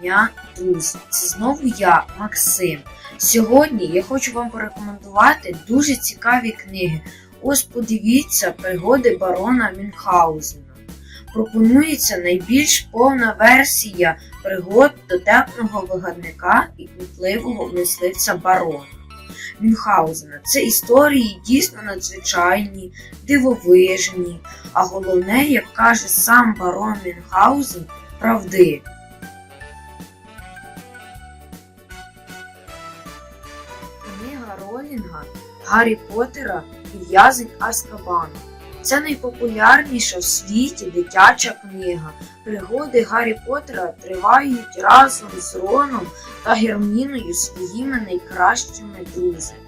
дня, друзі! Це знову я, Максим. Сьогодні я хочу вам порекомендувати дуже цікаві книги. Ось подивіться пригоди барона Мюнхгаузена. Пропонується найбільш повна версія пригод дотепного вигадника і кмітливого мисливця барона. Мюнхгаузена. Це історії дійсно надзвичайні, дивовижні, а головне, як каже сам барон Мюнхгаузен, правдиві. Книга Ролінга Гаррі Поттера і в'язень Азкабану. Це найпопулярніша в світі дитяча книга. Пригоди Гаррі Поттера тривають разом з Роном та Герміною своїми найкращими друзями.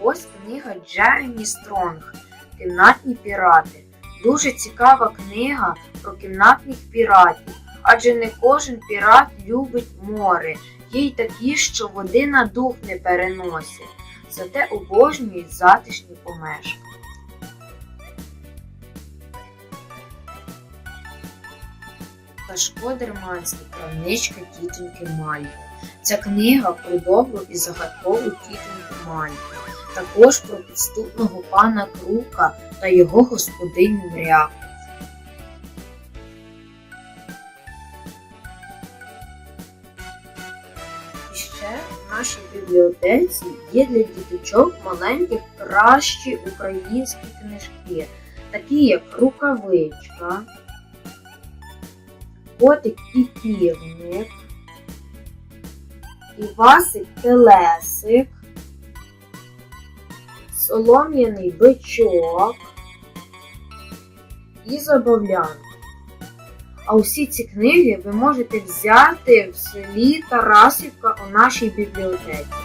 Ось книга Джеремі Стронг Кімнатні пірати. Дуже цікава книга про кімнатних піратів, адже не кожен пірат любить море, є й такі, що води на дух не переносять, зате обожнюють затишні помешкання. Сашко Дерманський Крамничка тітоньки Мальви. Ця книга про добру і загадкову тітоньку Мальву, також про підступного пана Крука та його господиню Мряку. Ще в нашій бібліотеці є для діточок маленьких кращі українські книжки, такі як Рукавичка, Котик і півник, Івасик Телесик, Солом'яний бичок і Забавлянка. А усі ці книги ви можете взяти в селі Тарасівка у нашій бібліотеці.